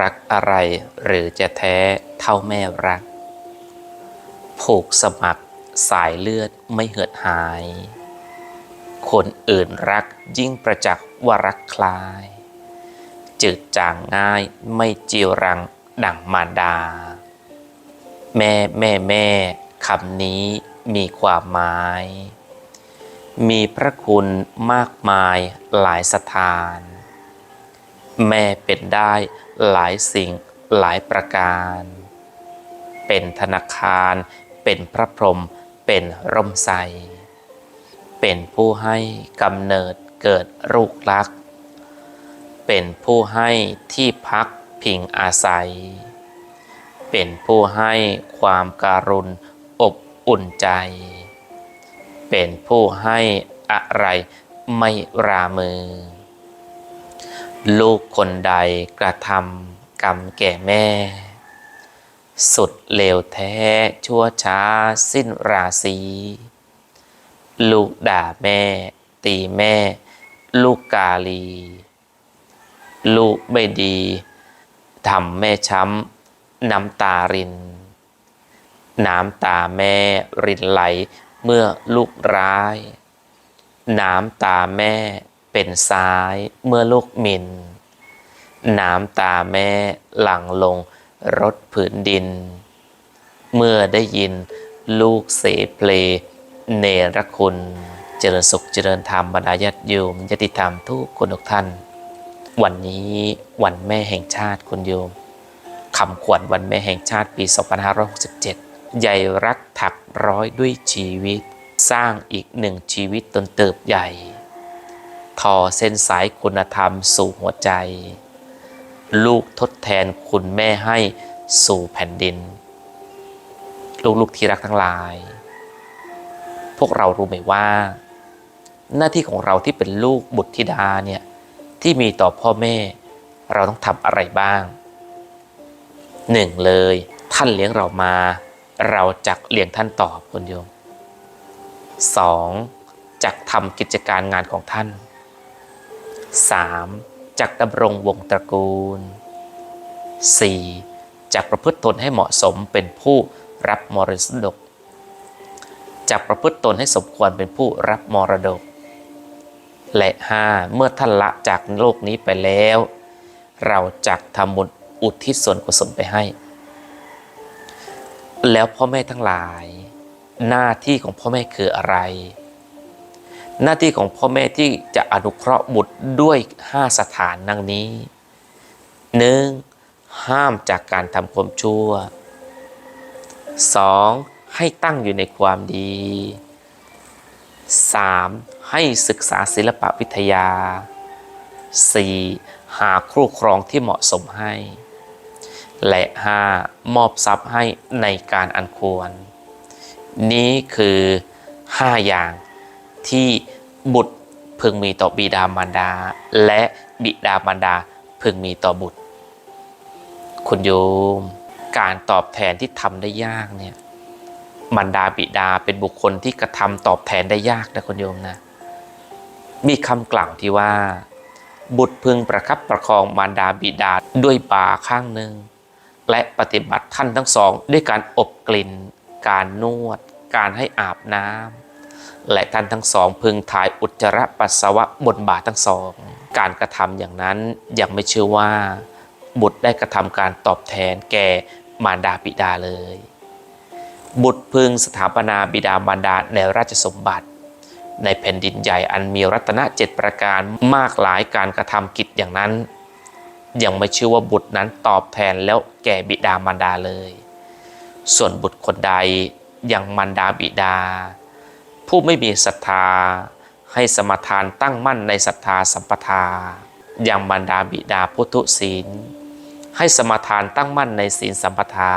รักอะไรหรือจะแท้เท่าแม่รัก ผูกสมัครสายเลือดไม่เหือดหาย คนอื่นรักยิ่งประจักษ์ว่ารักคลาย จืดจางง่ายไม่จีรังดั่งมารดา แม่แม่แม่คำนี้มีความหมาย มีพระคุณมากมายหลายสถาน แม่เป็นได้หลายสิ่งหลายประการ เป็นธนาคาร เป็นพระพรหมเป็นร่มไทรเป็นผู้ให้กำเนิดเกิดลูกรัก เป็นผู้ให้ที่พักพิงอาศัย เป็นผู้ให้ความการุณอบอุ่นใจ เป็นผู้ให้อะไรไม่รามือ ลูกคนใดกระทำกรรมแก่แม่ สุดเลวแท้ชั่วช้าสิ้นราศีลูกด่าแม่ ตีแม่ ลูกกาลี ลูกไม่ดีทำแม่ช้ำน้ำตาริน น้ำตาแม่รินไหลเมื่อลูกร้าย น้ำตาแม่ เป็นซ้ายเมื่อลูกมินน้ำตาแม่หลั่งลงรถผืนดิน เมื่อได้ยินลูกเสเพลเนรคุณ เจริญสุขเจริญธรรมบรรดาญาติโยมญาติธรรมทุกคนทุกท่าน วันนี้วันแม่แห่งชาติคุณโยมคำขวัญวันแม่แห่งชาติปี 2567 ใหญ่รักถักร้อยด้วยชีวิต สร้างอีกหนึ่งชีวิตตนเติบใหญ่ ทอเส้นสายคุณธรรมสู่หัวใจ ลูกทดแทนคุณแม่ให้สู่แผ่นดิน ลูกๆที่รักทั้งหลาย พวกเรารู้ไหมว่า หน้าที่ของเราที่เป็นลูกบุตรธิดาเนี่ยที่มีต่อพ่อแม่ เราต้องทำอะไรบ้างหนึ่งเลยท่านเลี้ยงเรามา เราจักเลี้ยงท่านตอบคุณโยมสองจักทำกิจการงานของท่าน 3. จักดำรงวงตระกูล 4. จักประพฤติตนให้เหมาะสมเป็นผู้รับมรดก จักประพฤติตนให้สมควรเป็นผู้รับมรดก และ 5. เมื่อท่านละจากโลกนี้ไปแล้ว เราจักทำบุญอุทิศส่วนกุศลไปให้ แล้วพ่อแม่ทั้งหลาย หน้าที่ของพ่อแม่คืออะไร หน้าที่ของพ่อแม่ที่จะอนุเคราะห์บุตรด้วย 5 สถานดังนี้ 1. ห้ามจากการทำความชั่ว 2. ให้ตั้งอยู่ในความดี 3. ให้ศึกษาศิลปวิทยา 4. หาครูครองที่เหมาะสมให้ และ 5. มอบทรัพย์ให้ในการอันควร นี้คือ 5 อย่าง ที่บุตรพึงมีต่อบิดามารดา และบิดามารดาพึงมีต่อบุตร คุณโยม การตอบแทนที่ทำได้ยากเนี่ยมารดาบิดาเป็นบุคคลที่กระทำตอบแทนได้ยากนะคุณโยมนะ มีคำกล่าวที่ว่า บุตรพึงประคับประคองมารดาบิดาด้วยบาข้างหนึ่ง และปฏิบัติท่านทั้งสอง ด้วยการอบกลิ่น การนวด การให้อาบน้ำ และท่านทั้งสองพึงถ่ายอุจจาระปัสสาวะบนบาทั้งสอง การกระทำอย่างนั้นยังไม่เชื่อว่า บุตรได้กระทำการตอบแทนแก่มารดาบิดาเลย บุตรพึงสถาปนาบิดามารดาในราชสมบัติ ในแผ่นดินใหญ่อันมีรัตนเจ็ดประการมากหลายการกระทำกิจอย่างนั้น ยังไม่เชื่อว่าบุตรนั้นตอบแทนแล้วแก่บิดามารดาเลย ส่วนบุตรคนใดยังมารดาบิดา ผู้ไม่มีศรัทธา ให้สมทานตั้งมั่นในศรัทธาสัมปทา อย่างมารดาบิดาพุทธศีล ให้สมทานตั้งมั่นในศีลสัมปทา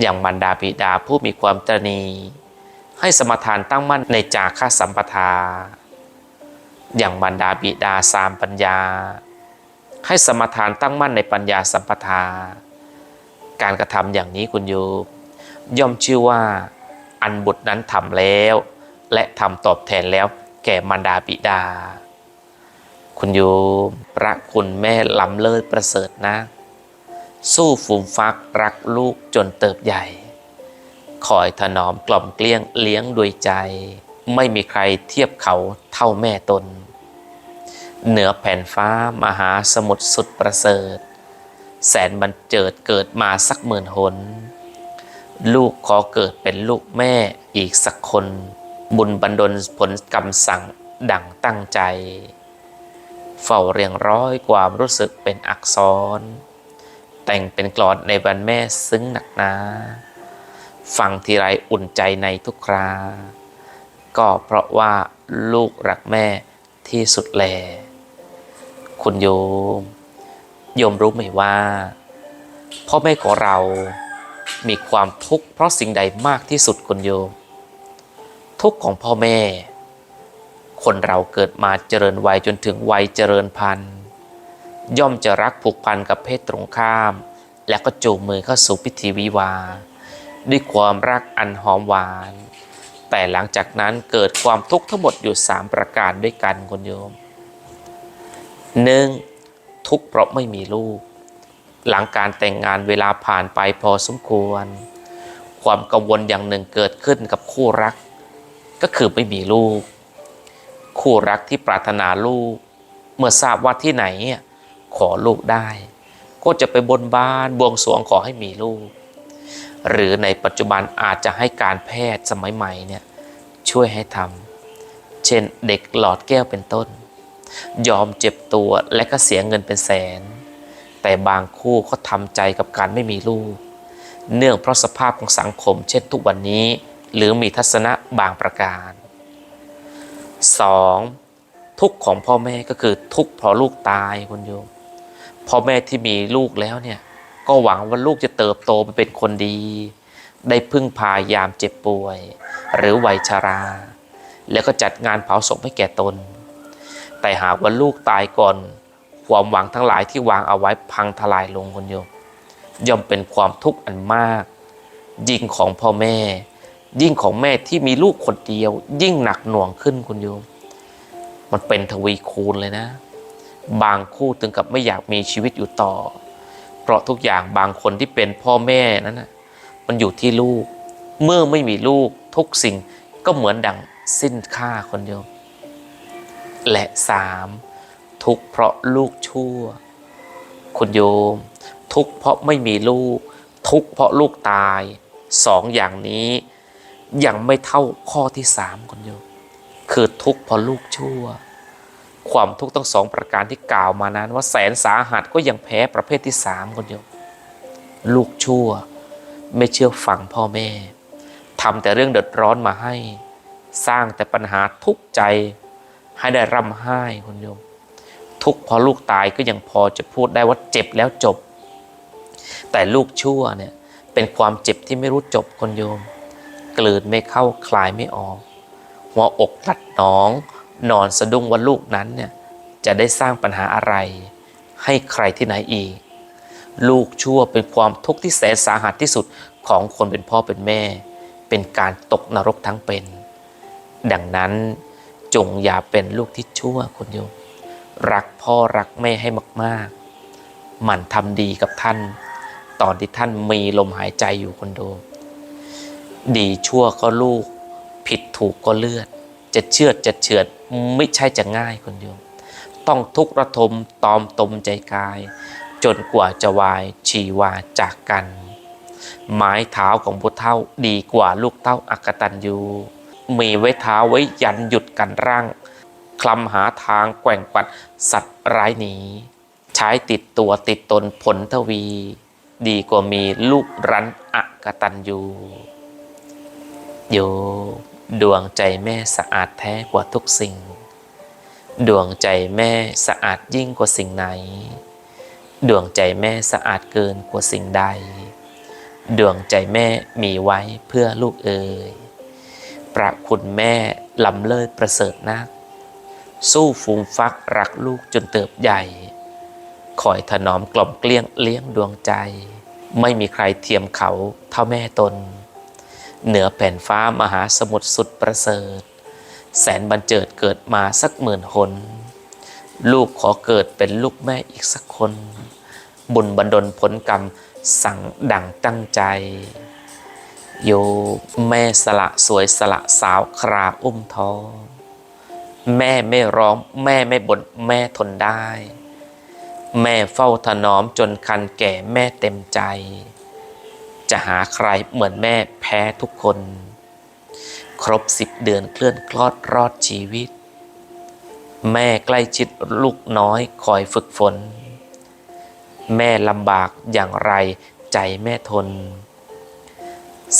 อย่างมารดาบิดาผู้มีความตรณีให้สมทานตั้งมั่นในจาค่าสัมปทา อย่างมารดาบิดาสามปัญญา ให้สมทานตั้งมั่นในปัญญาสัมปทา การกระทำอย่างนี้คุณโยมย่อมชื่อว่า อันบุตรนั้นทำแล้ว และทำตอบแทนแล้วแก่มารดาบิดา คุณโยมพระคุณแม่ล้ำเลิศประเสริฐนะ สู้ฟูมฟักรักลูกจนเติบใหญ่ คอยถนอมกล่อมเกลี้ยงเลี้ยงด้วยใจ ไม่มีใครเทียบเขาเท่าแม่ตน เหนือแผ่นฟ้ามหาสมุทรสุดประเสริฐ แสนบันเจิดเกิดมาสักหมื่นหน ลูกขอเกิดเป็นลูกแม่อีกสักคน บุญบันดลผลกรรมสั่งดั่งตั้งใจ เฝ้าเรียงร้อยความรู้สึกเป็นอักษร แต่งเป็นกลอนในวันแม่ซึ้งหนักหนาฟังทีไรอุ่นใจในทุกครา ก็เพราะว่าลูกรักแม่ที่สุดแล คุณโยม โยมรู้ไหมว่า พ่อแม่ของเรา มีความทุกข์เพราะสิ่งใดมากที่สุดคุณโยม ทุกข์ของพ่อแม่ คนเราเกิดมาเจริญวัยจนถึงวัยเจริญพันธุ์ ย่อมจะรักผูกพันกับเพศตรงข้าม และก็จูงมือเข้าสู่พิธีวิวา ด้วยความรักอันหอมหวาน แต่หลังจากนั้นเกิดความทุกข์ทั้งหมดอยู่ 3 ประการด้วยกันคุณโยมหนึ่งทุกข์เพราะไม่มีลูก หลังการแต่งงานเวลาผ่านไปพอสมควร ความกังวลอย่างหนึ่งเกิดขึ้นกับคู่รัก ก็คือไม่มีลูก คู่รักที่ปรารถนาลูก เมื่อทราบว่าที่ไหนขอลูกได้ ก็จะไปบนบานบวงสรวงขอให้มีลูก หรือในปัจจุบันอาจจะให้การแพทย์สมัยใหม่เนี่ยช่วยให้ทำเช่นเด็กหลอดแก้วเป็นต้น ยอมเจ็บตัวและก็เสียเงินเป็นแสน แต่บางคู่เขาทำใจกับการไม่มีลูก เนื่องเพราะสภาพของสังคม เช่นทุกวันนี้ หรือมีทัศนะบางประการ 2. ทุกของพ่อแม่ก็คือทุกพราะลูกตายคุณโยมพ่อแม่ที่มีลูกแล้วเนี่ยก็หวังว่าลูกจะเติบโตไปเป็นคนดี ได้พึ่งพายามเจ็บป่วย หรือวัยชารา แล้วก็จัดงานเผาศพให้แก่ตน แต่หากว่าลูกตายก่อน ความหวังทั้งหลายที่วางเอาไว้พังทลายลงคุณโยม ย่อมเป็นความทุกข์อันมาก ยิ่งของพ่อแม่ ยิ่งของแม่ที่มีลูกคนเดียว ยิ่งหนักหน่วงขึ้นคุณโยม มันเป็นทวีคูณเลยนะ บางคู่ถึงกับไม่อยากมีชีวิตอยู่ต่อ เพราะทุกอย่างบางคนที่เป็นพ่อแม่นั้นนะมันอยู่ที่ลูก เมื่อไม่มีลูกทุกสิ่งก็เหมือนดังสิ้นค่าคนโยม และสาม ทุกข์เพราะลูกชั่ว คุณโยม ทุกข์เพราะไม่มีลูก ทุกข์เพราะลูกตายสองอย่างนี้ ยังไม่เท่าข้อที่สามคุณโยม คือทุกข์เพราะลูกชั่ว ความทุกข์ทั้งสองประการที่กล่าวมานั้น ว่าแสนสาหัสก็ยังแพ้ประเภทที่สามคุณโยม ลูกชั่ว ไม่เชื่อฟังพ่อแม่ทำแต่เรื่องเดือดร้อนมาให้ สร้างแต่ปัญหาทุกข์ใจ ให้ได้ร่ำไห้คุณโยม ทุกข์พราะลูกตายก็ยังพอจะพูดได้ว่าเจ็บแล้วจบ แต่ลูกชั่วเนี่ยเป็นความเจ็บที่ไม่รู้จบคุณโยม กลืนไม่เข้าคลายไม่ออก หัวอกพลัดหนอง นอนสะดุ้งว่าลูกนั้นเนี่ยจะได้สร้างปัญหาอะไร ให้ใครที่ไหนอีก ลูกชั่วเป็นความทุกข์ที่แสนสาหัสที่สุดของคนเป็นพ่อเป็นแม่ เป็นการตกนรกทั้งเป็น ดังนั้นจงอย่าเป็นลูกที่ชั่วคุณโยม รักพ่อรักแม่ให้มาก ๆ หมั่นทำดีกับท่าน ตอนที่ท่านมีลมหายใจอยู่คนโดมดีชั่วก็ลูก ผิดถูกก็เลือด จะเชื่อจะเฉือดไม่ใช่จะง่ายคนโยม ต้องทุกข์ระทมตอมตมใจกาย จนกว่าจะวายชีวาจากกัน ไม้เท้าของพุทธเท่าดีกว่าลูกเต้าอักตันยูมีไว้เท้าไว้ยันหยุดกันร่าง คลำหาทางแกว่งปัดสัตว์ร้ายหนีใช้ติดตัวติดตนผลทวี ดีกว่ามีลูกรันอักตันยูโยดวงใจแม่สะอาดแท้กว่าทุกสิ่ง ดวงใจแม่สะอาดยิ่งกว่าสิ่งไหน ดวงใจแม่สะอาดเกินกว่าสิ่งใด ดวงใจแม่มีไว้เพื่อลูกเอ่ยประคุณแม่ลำเลิศประเสริฐนัก สู้ฟูมฟักรักลูกจนเติบใหญ่ คอยถนอมกล่อมเกลี้ยงเลี้ยงดวงใจ ไม่มีใครเทียมเขาเท่าแม่ตน เหนือแผ่นฟ้ามหาสมุทรสุดประเสริฐ แสนบันเจิดเกิดมาสักหมื่นหน ลูกขอเกิดเป็นลูกแม่อีกสักคน บุญบันดลผลกรรมสั่งดังตั้งใจโยแม่สละสวยสละสาวคราอุ้มท้อง แม่ไม่ร้อง แม่ไม่บ่นแม่ทนได้ แม่เฝ้าถนอมจนคันแก่แม่เต็มใจ จะหาใครเหมือนแม่แพ้ทุกคน ครบสิบเดือนเคลื่อนคลอดรอดชีวิต แม่ใกล้ชิดลูกน้อยคอยฝึกฝน แม่ลำบากอย่างไรใจแม่ทน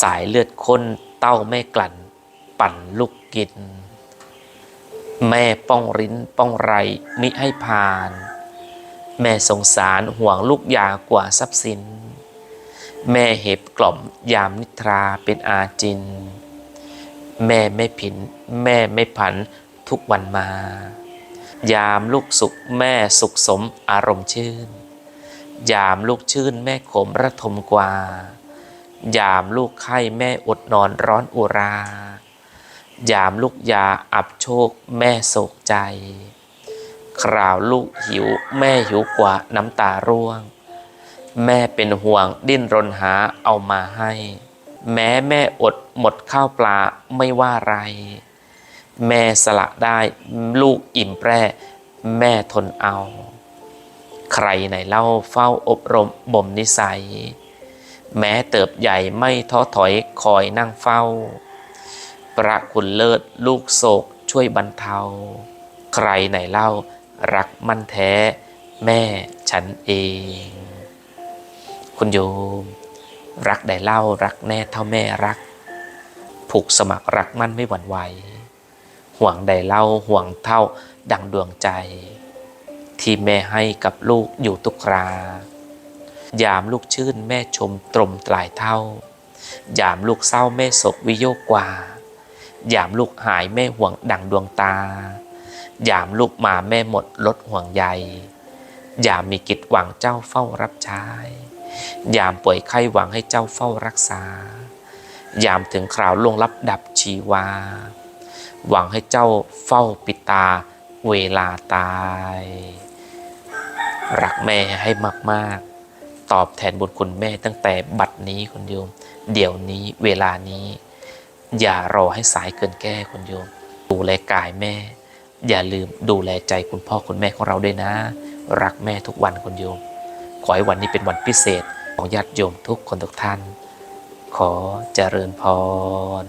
สายเลือดข้นเต้าแม่กลั่น ปั่นลูกกิน แม่ป้องริ้นป้องไรมิให้ผ่าน แม่สงสารห่วงลูกยากว่าทรัพย์สิน แม่เห็บกล่อมยามนิทราเป็นอาจิน แม่ไม่ผิน แม่ไม่ผันทุกวันมา ยามลูกสุขแม่สุขสมอารมณ์ชื่น ยามลูกชื่นแม่ขมระทมกว่า ยามลูกไข้แม่อดนอนร้อนอุรา ยามลูกยาอับโชคแม่โศกใจ คราวลูกหิวแม่หิวกว่าน้ำตาร่วง แม่เป็นห่วงดิ้นรนหาเอามาให้ แม้แม่อดหมดข้าวปลาไม่ว่าไร แม่สละได้ลูกอิ่มแปร่แม่ทนเอา ใครไหนเล่าเฝ้าอบรมบ่มนิสัย แม้เติบใหญ่ไม่ท้อถอยคอยนั่งเฝ้า ระคุณเลิศลูกโศกช่วยบรรเทา ใครไหนเล่า รักมั่นแท้ แม่ฉันเอง คุณโยม รักใดเล่า รักแน่เท่าแม่รัก ผูกสมัครรักมั่นไม่หวั่นไหว ห่วงใดเล่าห่วงเท่าดังดวงใจ ที่แม่ให้กับลูกอยู่ทุกครายามลูกชื่นแม่ชมตรมตลายเท่ายามลูกเศร้าแม่โศกวิโยกกว่า ยามลูกหายแม่ห่วงดังดวงตา ยามลูกมาแม่หมดลดห่วงใย ยามมีกิจหวังเจ้าเฝ้ารับใช้ ยามป่วยไข้หวังให้เจ้าเฝ้ารักษา ยามถึงคราวล่วงลับดับชีวา หวังให้เจ้าเฝ้าปิดตาเวลาตาย รักแม่ให้มาก ๆ ตอบแทนบุญคุณแม่ตั้งแต่บัดนี้คุณโยม เดี๋ยวนี้เวลานี้ อย่ารอให้สายเกินแก้คุณโยม ดูแลกายแม่ อย่าลืมดูแลใจคุณพ่อคุณแม่ของเราด้วยนะ รักแม่ทุกวันคุณโยม ขอให้วันนี้เป็นวันพิเศษของญาติโยมทุกคนทุกท่าน ขอเจริญพร